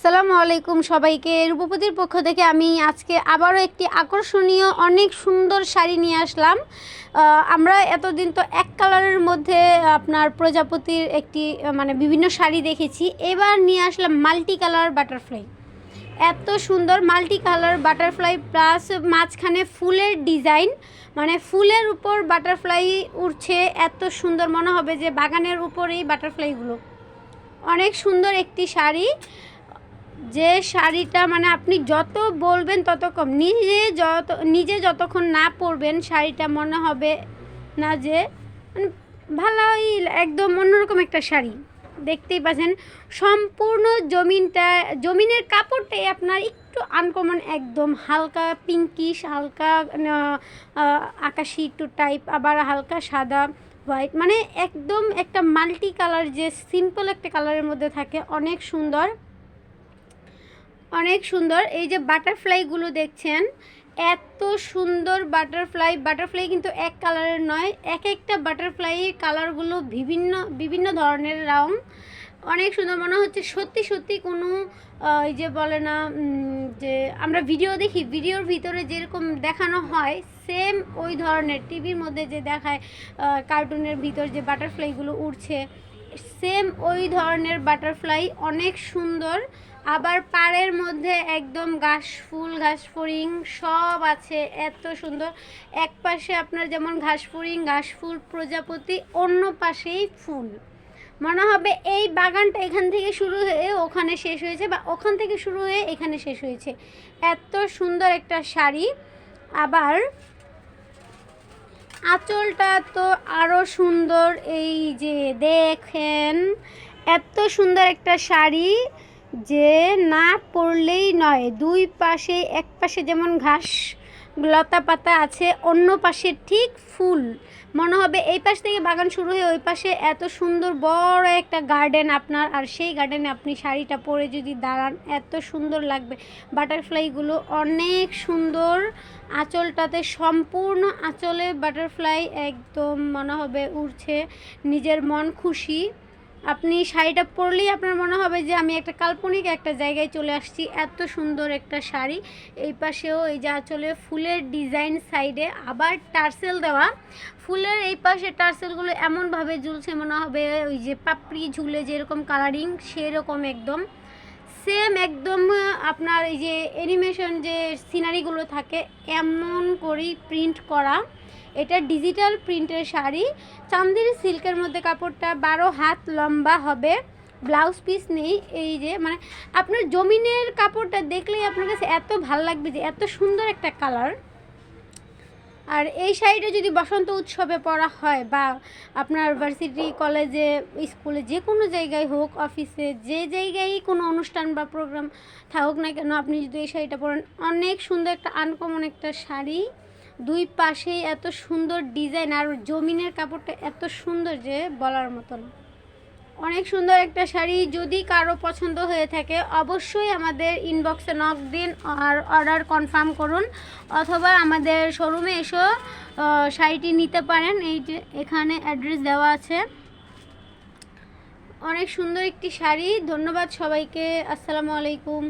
আসসালামু আলাইকুম সবাইকে। রূপপতির পক্ষ থেকে আমি আজকে আবারও একটি আকর্ষণীয়, অনেক সুন্দর শাড়ি নিয়ে আসলাম। আমরা এতদিন তো এক কালারের মধ্যে আপনার প্রজাপতির একটি মানে বিভিন্ন শাড়ি দেখেছি। এবার নিয়ে আসলাম মাল্টি কালার বাটারফ্লাই। এত সুন্দর মাল্টি কালার বাটারফ্লাই প্লাস মাঝখানে ফুলের ডিজাইন। মানে ফুলের উপর বাটারফ্লাই উঠছে এত সুন্দর মনে হবে যে বাগানের উপরেই বাটারফ্লাইগুলো। অনেক সুন্দর একটি শাড়ি। যে শাড়িটা মানে আপনি যত বলবেন তত কম। নিজে যত নিজে যতক্ষণ না পরবেন শাড়িটা মনে হবে না যে মানে ভালোই একদম অন্যরকম একটা শাড়ি। দেখতেই পাচ্ছেন, সম্পূর্ণ জমিনটা জমিনের কাপড়টাই আপনার একটু আনকমন একদম হালকা পিঙ্কিশ হালকা আকাশি একটু টাইপ আবার হালকা সাদা হোয়াইট মানে একদম একটা মাল্টি কালার যে সিম্পল একটা কালারের মধ্যে থাকে, অনেক সুন্দর। অনেক সুন্দর। এই যে বাটারফ্লাইগুলো দেখছেন, এত সুন্দর বাটারফ্লাই বাটারফ্লাই কিন্তু এক কালারের নয়, এক একটা বাটারফ্লাইয়ের কালারগুলো বিভিন্ন বিভিন্ন ধরনের রং। অনেক সুন্দর। মনে হচ্ছে সত্যি সত্যি কোনো এই যে বলে না যে আমরা ভিডিও দেখি ভিডিওর ভিতরে যেরকম দেখানো হয় সেম ওই ধরনের। টিভির মধ্যে যে দেখায় কার্টুনের ভিতর যে বাটারফ্লাইগুলো উড়ছে সেম ওই ধরনের বাটারফ্লাই অনেক সুন্দর। আবার পাড়ের মধ্যে একদম ঘাস ফুল, ঘাস ফড়িং সব আছে, এত সুন্দর। এক পাশে আপনার যেমন ঘাস ফড়িং, ঘাস ফুল, প্রজাপতি, অন্য পাশেই ফুল। মনে হবে এই বাগানটা এখান থেকে শুরু হয়ে ওখানে শেষ হয়েছে বা ওখান থেকে শুরু হয়ে এখানে শেষ হয়েছে। এত সুন্দর একটা শাড়ি। আবার আঁচলটা তো আরও সুন্দর, এই যে দেখেন, এত সুন্দর একটা শাড়ি। যে না পড়লেই নয়, দুই পাশে, এক পাশে যেমন ঘাস, লতা পাতা আছে, অন্য পাশে ঠিক ফুল। মনে হবে এই পাশ থেকে বাগান শুরু হয়ে ওই পাশে এত সুন্দর বড় একটা গার্ডেন আপনার, আর সেই গার্ডেনে আপনি শাড়িটা পরে যদি দাঁড়ান, এত সুন্দর লাগবে। বাটারফ্লাইগুলো অনেক সুন্দর। আঁচলটাতে সম্পূর্ণ আঁচলে বাটারফ্লাই একদম মনে হবে উড়ছে, নিজের মন খুশি। আপনি শাড়িটা পরলেই আপনার মনে হবে যে আমি একটা কাল্পনিক একটা জায়গায় চলে আসছি, এত সুন্দর একটা শাড়ি। এই পাশেও এই যা চলে ফুলের ডিজাইন সাইডে আবার টার্সেল দেওয়া। ফুলের এই পাশে টার্সেলগুলো এমনভাবে ঝুলছে মনে হবে, ওই যে পাপড়ি ঝুলে যেরকম কালারিং সেরকম একদম। সেম একদম আপনার এই যে অ্যানিমেশন যে সিনারিগুলো থাকে, এমন করেই প্রিন্ট করা। এটা ডিজিটাল প্রিন্টের শাড়ি। চান্দির সিল্কের মধ্যে কাপড়টা বারো হাত লম্বা হবে। ব্লাউজ পিস নেই, এই যে মানে আপনার জমিনের কাপড়টা দেখলেই আপনার কাছে এত ভালো লাগবে যে, এত সুন্দর একটা কালার আর এই শাড়িটা যদি বসন্ত উৎসবে পরা হয় বা আপনার ভার্সিটি কলেজে স্কুলে যে কোনো জায়গায় হোক অফিসে যে জায়গায় কোনো অনুষ্ঠান বা প্রোগ্রাম থাকুক না কেন, আপনি যদি এই শাড়িটা পরেন, অনেক সুন্দর একটা আনকমন একটা শাড়ি। দুই পাশেই এত সুন্দর ডিজাইন আর জমিনের কাপড়টা এত সুন্দর যে বলার মতন। অনেক সুন্দর একটা শাড়ি যদি কারও পছন্দ হয়ে থাকে, অবশ্যই আমাদের ইনবক্সে নক দিন আর অর্ডার কনফার্ম করুন। অথবা আমাদের শোরুমে এসেও শাড়িটি নিতে পারেন। এই এখানে অ্যাড্রেস দেওয়া আছে। অনেক সুন্দর একটি শাড়ি। ধন্যবাদ সবাইকে। আসসালামু আলাইকুম।